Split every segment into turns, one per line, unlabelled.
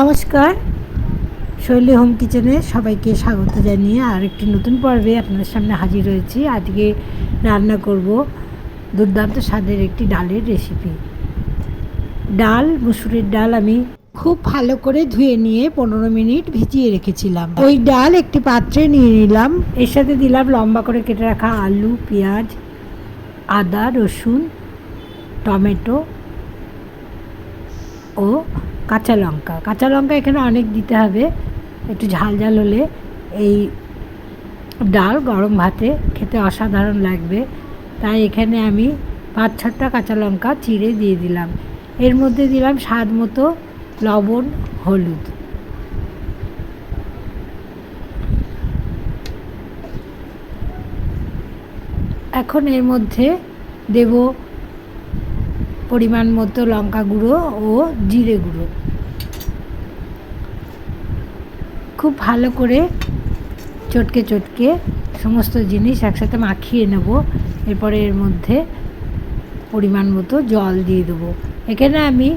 নমস্কার। শৈলী হোম কিচেনে সবাইকে স্বাগত জানিয়ে আর একটি নতুন পর্বে আপনাদের সামনে হাজির হয়েছি। আজকে রান্না করব দুর্দান্ত স্বাদের একটি ডালের রেসিপি ডাল, মুসুরের ডাল আমি খুব ভালো করে ধুয়ে নিয়ে পনেরো মিনিট ভিজিয়ে রেখেছিলাম। ওই ডাল একটি পাত্রে নিয়ে নিলাম। এর সাথে দিলাম লম্বা করে কেটে রাখা আলু, পেঁয়াজ, আদা, রসুন, টমেটো ও কাঁচা লঙ্কা। কাঁচা লঙ্কা এখানে অনেক দিতে হবে। একটু ঝাল ঝাল হলে এই ডাল গরম ভাতে খেতে অসাধারণ লাগবে। তাই এখানে আমি পাঁচ ছটা কাঁচা লঙ্কা চিড়ে দিয়ে দিলাম। এর মধ্যে দিলাম স্বাদ মতো লবণ, হলুদ। এখন এর মধ্যে দেব পরিমাণ মতো লঙ্কা গুঁড়ো ও জিরে গুঁড়ো। খুব ভালো করে চটকে চটকে সমস্ত জিনিস একসাথে মাখিয়ে নেব। এরপরে এর মধ্যে পরিমাণ মতো জল দিয়ে দেবো। এখানে আমি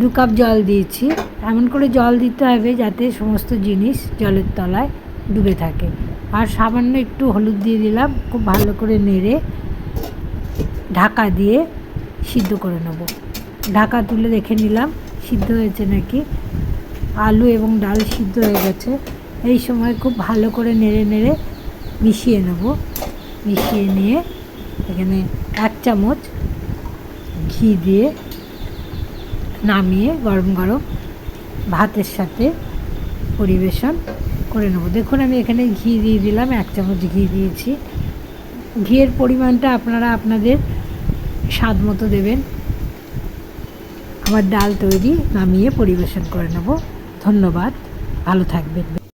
দু কাপ জল দিয়েছি। এমন করে জল দিতে হবে যাতে সমস্ত জিনিস জলের তলায় ডুবে থাকে। আর সামান্য একটু হলুদ দিয়ে দিলাম। খুব ভালো করে নেড়ে ঢাকা দিয়ে সিদ্ধ করে নেব। ঢাকা তুলে দেখে নিলাম, সিদ্ধ হয়েছে নাকি? আলু এবং ডাল সিদ্ধ হয়ে গেছে। এই সময় খুব ভালো করে নেড়ে নেড়ে মিশিয়ে নেব। মিশিয়ে নিয়ে এখানে এক চামচ ঘি দিয়ে নামিয়ে গরম গরম ভাতের সাথে পরিবেশন করে নেব। দেখুন, আমি এখানে ঘি দিয়ে দিলাম, এক চামচ ঘি দিয়েছি। ঘিয়ের পরিমাণটা আপনারা আপনাদের স্বাদ মতো দেবেন। আমার ডাল তৈরি নামিয়ে পরিবেশন করে নেব। ধন্যবাদ। ভালো থাকবেন।